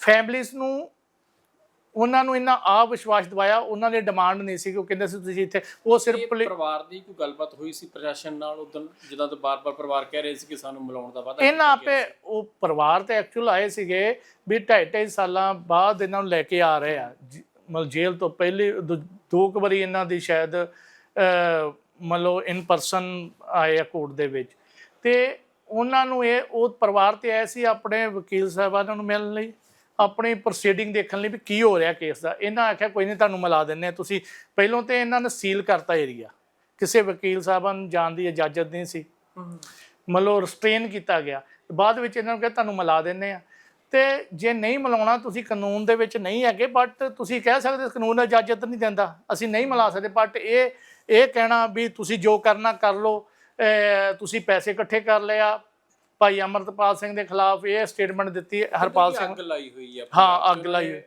ਫੈਮਲੀਆਂ ਨੂੰ ਉਹਨਾਂ ਨੂੰ ਇੰਨਾ ਆ ਵਿਸ਼ਵਾਸ ਦਿਵਾਇਆ ਉਹਨਾਂ ਦੀ ਡਿਮਾਂਡ ਨਹੀਂ ਸੀ ਕਿ ਉਹ ਕਹਿੰਦੇ ਸੀ ਤੁਸੀਂ ਇੱਥੇ ਉਹ ਸਿਰਫ ਪਰਿਵਾਰ ਦੀ ਕੋਈ ਗੱਲਬਾਤ ਹੋਈ ਸੀ ਪ੍ਰਸ਼ਾਸਨ ਨਾਲ ਉਦੋਂ ਜਦੋਂ ਤੋਂ ਬਾਰ-ਬਾਰ ਪਰਿਵਾਰ ਕਹਿ ਰਹੇ ਸੀ ਕਿ ਸਾਨੂੰ ਮਿਲਾਉਣ ਦਾ ਵਾਅਦਾ ਇਹਨਾਂ ਆਪੇ ਉਹ ਪਰਿਵਾਰ ਤੇ ਐਕਚੁਅਲ ਆਏ ਸੀਗੇ ਵੀ ਢਾਈ ਢਾਈ ਸਾਲਾਂ ਬਾਅਦ ਇਹਨਾਂ ਨੂੰ ਲੈ ਕੇ ਆ ਰਹੇ ਆ। ਮਤਲਬ ਜੇਲ੍ਹ ਤੋਂ ਪਹਿਲੇ ਦੋ ਕੁ ਵਾਰੀ ਇਹਨਾਂ ਦੀ ਸ਼ਾਇਦ ਮਤਲਬ ਇਨ ਪਰਸਨ ਆਏ ਆ ਕੋਰਟ ਦੇ ਵਿੱਚ। ਤੇ ਉਹਨਾਂ ਨੂੰ ਇਹ ਉਹ ਪਰਿਵਾਰ ਤੇ ਆਏ ਸੀ ਆਪਣੇ ਵਕੀਲ ਸਾਹਿਬਾਨਾਂ ਨੂੰ ਮਿਲਣ ਲਈ? ਆਪਣੀ ਪ੍ਰੋਸੀਡਿੰਗ ਦੇਖਣ ਲਈ ਵੀ ਕੀ ਹੋ ਰਿਹਾ ਕੇਸ ਦਾ। ਇਹਨਾਂ ਆਖਿਆ, ਕੋਈ ਨਹੀਂ ਤੁਹਾਨੂੰ ਮਿਲਾ ਦਿੰਨੇ ਤੁਸੀਂ ਪਹਿਲੋਂ ਤੇ ਇਹਨਾਂ ਨੇ ਸੀਲ ਕਰਤਾ ਏਰੀਆ ਕਿਸੇ ਵਕੀਲ ਸਾਹਿਬਾਂ ਨੂੰ ਜਾਣ ਦੀ ਇਜਾਜ਼ਤ ਨਹੀਂ ਸੀ। ਮਤਲਬ ਰਿਸਟ੍ਰੇਨ ਕੀਤਾ ਗਿਆ। ਬਾਅਦ ਵਿੱਚ ਇਹਨਾਂ ਨੂੰ ਕਿਹਾ, ਤੁਹਾਨੂੰ ਮਿਲਾ ਦਿੰਨੇ ਆ ਤੇ ਜੇ ਨਹੀਂ ਮਿਲਾਉਣਾ, ਤੁਸੀਂ ਕਾਨੂੰਨ ਦੇ ਵਿੱਚ ਨਹੀਂ ਹੈਗੇ ਬਟ ਤੁਸੀਂ ਕਹਿ ਸਕਦੇ ਕਾਨੂੰਨ ਇਜਾਜ਼ਤ ਨਹੀਂ ਦਿੰਦਾ। ਅਸੀਂ ਨਹੀਂ ਮਿਲਾ ਸਕਦੇ ਬਟ ਇਹ ਇਹ ਕਹਿਣਾ ਵੀ ਤੁਸੀਂ ਜੋ ਕਰਨਾ ਕਰ ਲਓ। ਤੁਸੀਂ ਪੈਸੇ ਇਕੱਠੇ ਕਰ ਲਿਆ ਭਾਈ ਅਮਰਤਪਾਲ ਸਿੰਘ ਦੇ ਖਿਲਾਫ ਇਹ ਸਟੇਟਮੈਂਟ ਦਿੱਤੀ ਹਰਪਾਲ ਸਿੰਘ ਅੱਗ ਲਾਈ ਹੋਈ ਹੈ ਹਾਂ, ਅੱਗ ਲਾਈ ਹੋਈ।